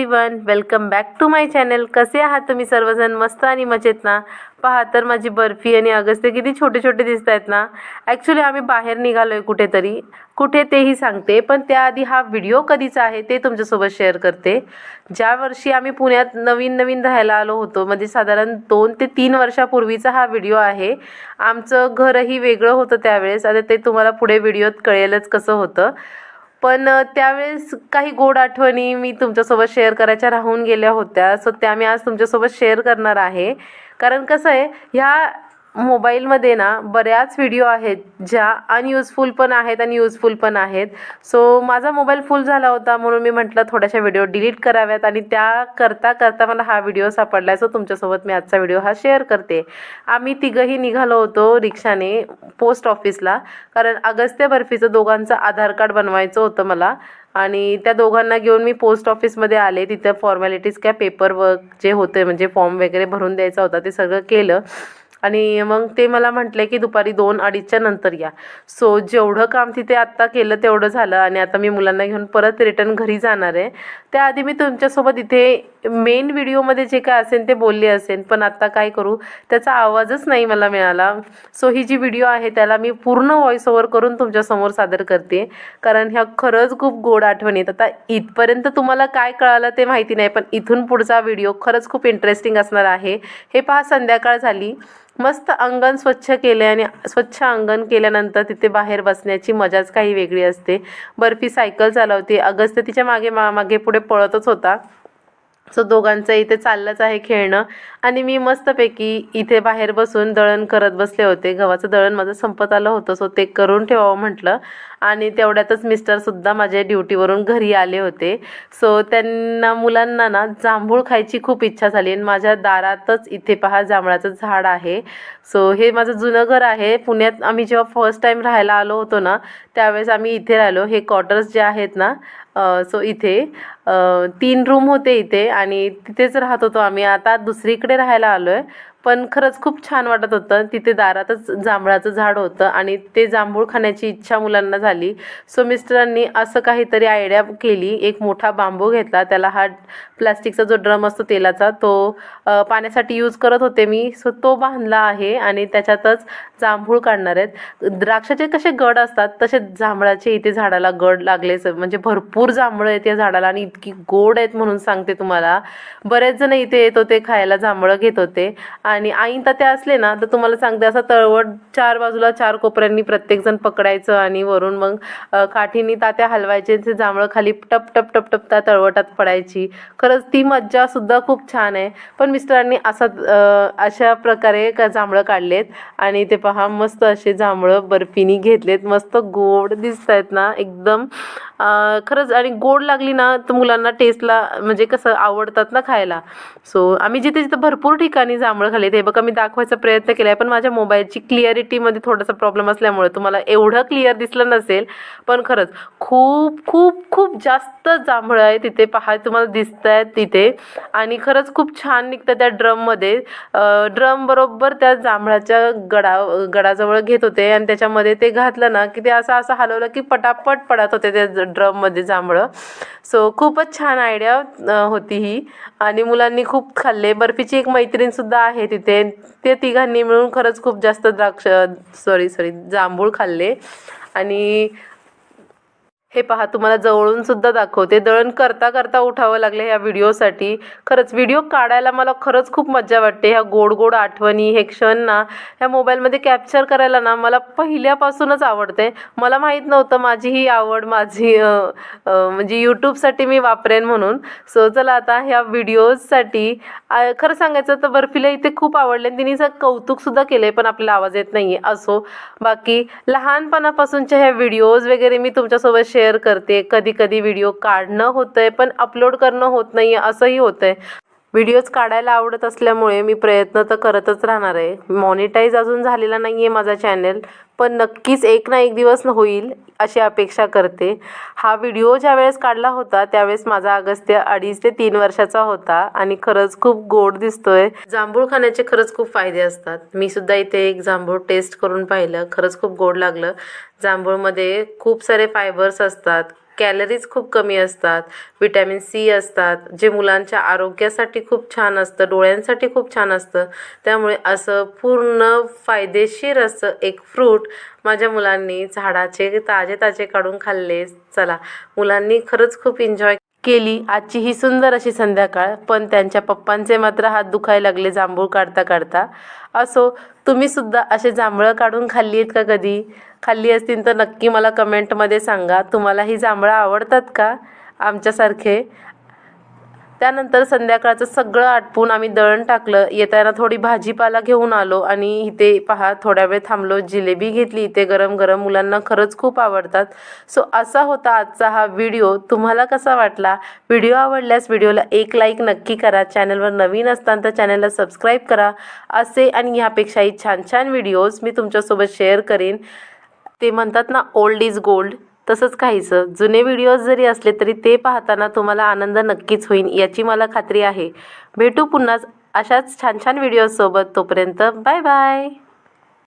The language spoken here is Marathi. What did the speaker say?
Everyone welcome back to my channel कसे आहात तुम्ही सर्वजण? मस्त आणि मजेत ना? पहा तर माझी बर्फी आणि अगस्ते किती छोटे छोटे दिसत आहेत ना? ॲक्च्युली आम्ही बाहेर निघालो आहे कुठेतरी. कुठे तेही सांगते पण त्याआधी हा व्हिडिओ कधीचा आहे ते तुमच्यासोबत शेअर करते. ज्या वर्षी आम्ही पुण्यात नवीन नवीन राहायला आलो होतो म्हणजे साधारण दोन ते तीन वर्षापूर्वीचा हा व्हिडिओ आहे. आमचं घरही वेगळं होतं त्यावेळेस. आता ते तुम्हाला पुढे व्हिडिओत कळेलच कसं होतं. पण त्यावेळेस काही गोड आठवणी मी तुमच्यासोबत शेअर करायच्या राहून गेल्या होत्या. सो त्या मी आज तुमच्यासोबत शेअर करणार आहे. कारण कसं आहे ह्या मोबाईलमध्ये ना बऱ्याच व्हिडिओ आहेत ज्या अनयूजफुल पण आहेत आणि यूजफुल पण आहेत. सो माझा मोबाईल फुल झाला होता म्हणून मी म्हटलं थोड्याशा व्हिडिओ डिलीट कराव्यात आणि त्या करता करता मला हा व्हिडिओ सापडला सो तुमच्यासोबत मी आजचा व्हिडिओ हा शेअर करते. आम्ही तिघंही निघालो होतो रिक्षाने पोस्ट ऑफिसला कारण अगस्त्य बर्फीचं दोघांचं आधार कार्ड बनवायचं होतं मला. आणि त्या दोघांना घेऊन मी पोस्ट ऑफिसमध्ये आले. तिथं फॉर्मॅलिटीज काय पेपर वर्क जे होते म्हणजे फॉर्म वगैरे भरून द्यायचा होता ते सगळं केलं. आणि मग ते मला म्हटले की दुपारी दोन अडीचच्या नंतर या. सो जेवढं काम तिथे आत्ता केलं तेवढं झालं आणि आता मी मुलांना घेऊन परत रिटर्न घरी जाणार आहे. त्याआधी मी तुमच्यासोबत इथे मेन व्हिडिओमध्ये जे काय असेल ते बोलले असेल पण आत्ता काय करू? त्याचा आवाजच नाही मला मिळाला. सो ही जी व्हिडिओ आहे त्याला मी पूर्ण व्हॉइस ओव्हर करून तुमच्यासमोर सादर करते. कारण ह्या खरंच खूप गोड आठवणी आहेत आता इथपर्यंत तुम्हाला काय कळालं ते माहिती नाही पण इथून पुढचा व्हिडिओ खरंच खूप इंटरेस्टिंग असणार आहे. हे पहा संध्याकाळ झाली. मस्त अंगण स्वच्छ केले आणि स्वच्छ अंगण केल्यानंतर तिथे बाहेर बसण्याची मजाच काही वेगळी असते. बर्फी सायकल चालवते. अगस्त तिच्यामागे मा मागे पुढे पळतच होता. सो दोघांचं इथे चाललंच आहे खेळणं. आणि मी मस्तपैकी इथे बाहेर बसून दळण करत बसले होते. गव्हाचं दळण माझं संपत आलं होतं. सो ते करून ठेवावं म्हटलं. आणि तेवढ्यातच मिस्टरसुद्धा माझ्या ड्युटीवरून घरी आले होते. सो त्यांना मुलांना ना जांभूळ खायची खूप इच्छा झाली आणि माझ्या दारातच इथे पहा जांभळाचं झाड आहे. सो हे माझं जुनं घर आहे. पुण्यात आम्ही जेव्हा फर्स्ट टाईम राहायला आलो होतो ना त्यावेळेस आम्ही इथे राहिलो. हे क्वार्टर्स जे आहेत ना सो इथे तीन रूम होते इथे आणि तिथेच राहत होतो आम्ही. आता दुसरीकडे राहायला आलो आहे पण खरंच खूप छान वाटत होतं. तिथे दारातच जांभळाचं झाड होतं आणि ते जांभूळ खाण्याची इच्छा मुलांना झाली. सो मिस्टरांनी असं काहीतरी आयडिया केली. एक मोठा बांबू घेतला. त्याला हा प्लास्टिकचा जो ड्रम असतो तेलाचा तो पाण्यासाठी यूज करत होते मी. सो तो बांधला आहे आणि त्याच्यातच जांभूळ काढणार आहेत. द्राक्षाचे कसे गड असतात तसे जांभळाचे इथे झाडाला गड लागलेच म्हणजे भरपूर जांभळं आहेत या झाडाला आणि इतकी गोड आहेत म्हणून सांगते तुम्हाला. बरेच जण इथे येत होते खायला जांभळं घेत होते. आणि आईन तर ते असले ना तर तुम्हाला सांगते असं तळवट चार बाजूला चार कोपऱ्यांनी प्रत्येकजण पकडायचं आणि वरून मग काठीनी तात्या हलवायचे ते जांभळं खाली टप टप टप टप त्या तळवटात पडायची. खरंच ती मज्जासुद्धा खूप छान आहे. पण मिस्टरांनी असा अशा प्रकारे का जांभळं काढलेत आणि ते पहा मस्त असे जांभळं बर्फीनी घेतलेत. मस्त गोड दिसत आहेत ना एकदम. खरंच आणि गोड लागली ना तर मुलांना टेस्टला म्हणजे कसं आवडतात ना खायला. सो आम्ही जिथे जिथे भरपूर ठिकाणी जांभळं खाल्ले ते बघा मी दाखवायचा प्रयत्न केला आहे पण माझ्या मोबाईलची क्लिअरिटीमध्ये थोडासा प्रॉब्लेम असल्यामुळे तुम्हाला एवढं क्लिअर दिसलं नसेल. पण खरंच खूप खूप खूप जास्त जांभळं आहे तिथे. पहा तुम्हाला दिसत आहेत तिथे. आणि खरंच खूप छान निघतं त्या ड्रममध्ये ड्रम बरोबर त्या जांभळाच्या गडा गडाजवळ घेत होते. आणि त्याच्यामध्ये ते घातलं ना की ते असं असं हलवलं की पटापट पडत होते त्या ड्रममध्ये जांभळं. सो खूपच छान आयडिया होती ही. आणि मुलांनी खूप खाल्ले. बर्फीची एक मैत्रीणसुद्धा आहे तिथे. ते तिघांनी मिळून खरंच खूप जास्त द्राक्ष सॉरी सॉरी जांभूळ खाल्ले. आणि हे पहा तुम्हाला जवळून सुद्धा दाखवते. दळण करता करता उठावं लागलं ह्या व्हिडिओसाठी. खरंच व्हिडिओ काढायला मला खरंच खूप मज्जा वाटते. ह्या गोड गोड आठवणी हे क्षण ना ह्या मोबाईलमध्ये कॅप्चर करायला ना मला पहिल्यापासूनच आवडते. मला माहीत नव्हतं माझी ही आवड माझी म्हणजे यूट्यूबसाठी मी वापरेन म्हणून. सो चला आता ह्या व्हिडिओजसाठी खरं सांगायचं तर बर्फीला इथे खूप आवडले आणि तिने सर कौतुकसुद्धा केलं आहे पण आपल्याला आवाज येत नाही आहे असो बाकी लहानपणापासूनच्या ह्या व्हिडिओज वगैरे मी तुमच्यासोबत शेअर शेअर करते. कधी कधी व्हिडिओ काढणं होतं आहे पण अपलोड करणं होत नाही आहे असंही होतं आहे व्हिडिओज काढायला आवडत असल्यामुळे मी प्रयत्न तर करतच राहणार आहे. मॉनिटाईज अजून झालेला नाही आहे माझा चॅनल पण नक्कीच एक ना एक दिवस होईल अशी अपेक्षा करते. हा व्हिडिओ ज्या वेळेस काढला होता त्यावेळेस माझा अगस्त्य अडीच ते तीन वर्षाचा होता आणि खरंच खूप गोड दिसतोय. जांभूळ खाण्याचे खरंच खूप फायदे असतात. मी सुद्धा इथे एक जांभूळ टेस्ट करून पाहिलं खरंच खूप गोड लागलं. जांभूळमध्ये खूप सारे फायबर्स असतात. कॅलरीज खूप कमी असतात. विटॅमिन सी असतात जे मुलांच्या आरोग्यासाठी खूप छान असतं डोळ्यांसाठी खूप छान असतं. त्यामुळे असं पूर्ण फायदेशीर असं एक फ्रूट माझ्या मुलांनी झाडाचे ताजे ताजे काढून खाल्ले. चला मुलांनी खरंच खूप एन्जॉय केली. आजची ही सुंदर अशी संध्याकाळ पण त्यांच्या पप्पांचे मात्र हात दुखायला लागले जांभूळ काढता काढता. असो तुम्ही सुद्धा असे जांभळं काढून खाल्ली आहेत का कधी? खाल्ली असतील तर नक्की मला कमेंटमध्ये सांगा. तुम्हाला ही जांभळं आवडतात का? आमच्यासारखे. त्यानंतर संध्याकाळचं सगळं आटपून आम्ही दळण टाकलं. येताना थोडी भाजीपाला घेऊन आलो आणि इथे पहा थोड्या वेळ थांबलो. जिलेबी घेतली इथे गरम गरम मुलांना खरंच खूप आवडतात. सो असा होता आजचा हा व्हिडिओ. तुम्हाला कसा वाटला? व्हिडिओ आवडल्यास व्हिडिओला एक लाईक नक्की करा. चॅनलवर नवीन असताना तर चॅनलला सबस्क्राईब करा. असे आणि ह्यापेक्षाही छान छान व्हिडिओज मी तुमच्यासोबत शेअर करेन. ते म्हणतात ना ओल्ड इज गोल्ड तसंच काहीचं जुने व्हिडिओज जरी असले तरी ते पाहताना तुम्हाला आनंद नक्कीच होईल याची मला खात्री आहे. भेटू पुन्हा अशाच छान छान व्हिडिओजसोबत तोपर्यंत. Bye bye